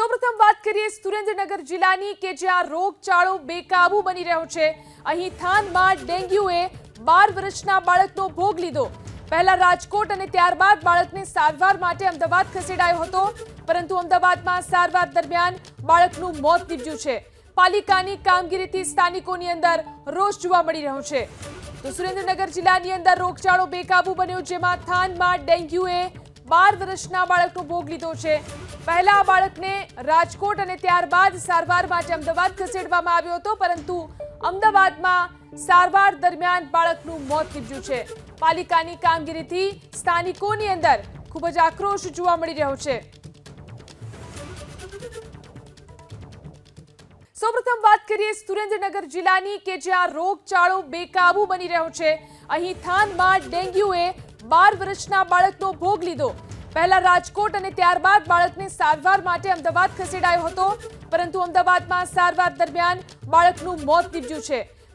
સૌપ્રથમ વાત કરીએ સુરેન્દ્રનગર જિલ્લાની કે જ્યાં રોગચાળો બેકાબુ બની રહ્યો છે. અહીં થાનમાં ડેન્ગ્યુએ બાર વર્ષના બાળકનો ભોગ લીધો. પહેલા રાજકોટ અને ત્યારબાદ બાળકને સારવાર માટે અમદાવાદ ખસેડાયો હતો, પરંતુ અમદાવાદમાં સારવાર દરમિયાન બાળકનું મોત નીપજ્યું છે. પાલિકાની કામગીરીથી સ્થાનિકોની અંદર રોષ જોવા મળી રહ્યો છે. તો સુરેન્દ્રનગર જિલ્લાની અંદર રોગચાળો બેકાબુ બન્યો, જેમાં થાનમાં ડેન્ગ્યુએ બાર વર્ષના બાળકનો ભોગ લીધો છે. પહેલા આ બાળકને રાજકોટ અને ત્યારબાદ સારવાર માટે અમદાવાદ ખસેડવામાં આવ્યો હતો, પરંતુ અમદાવાદમાં સારવાર દરમિયાન બાળકનું મોત નીપજ્યું છે. પાલિકાની કામગીરીથી સ્થાનિકોની અંદર ખૂબ જ આક્રોશ જોવા મળી રહ્યો છે. સૌપ્રથમ વાત કરીએ સુરેન્દ્રનગર જિલ્લાની કે જ્યાં રોગચાળો બેકાબુ બની રહ્યો છે. અહીં થાનમાં ડેન્ગ્યુએ બાર વર્ષના બાળકનો ભોગ લીધો. પહેલા રાજકોટ અને ત્યારબાદ બાળકને સારવાર માટે અમદાવાદ ખસેડાયો હતો. પરંતુ અમદાવાદમાં સારવાર દરમિયાન બાળકનું મોત નીપજ્યું છે.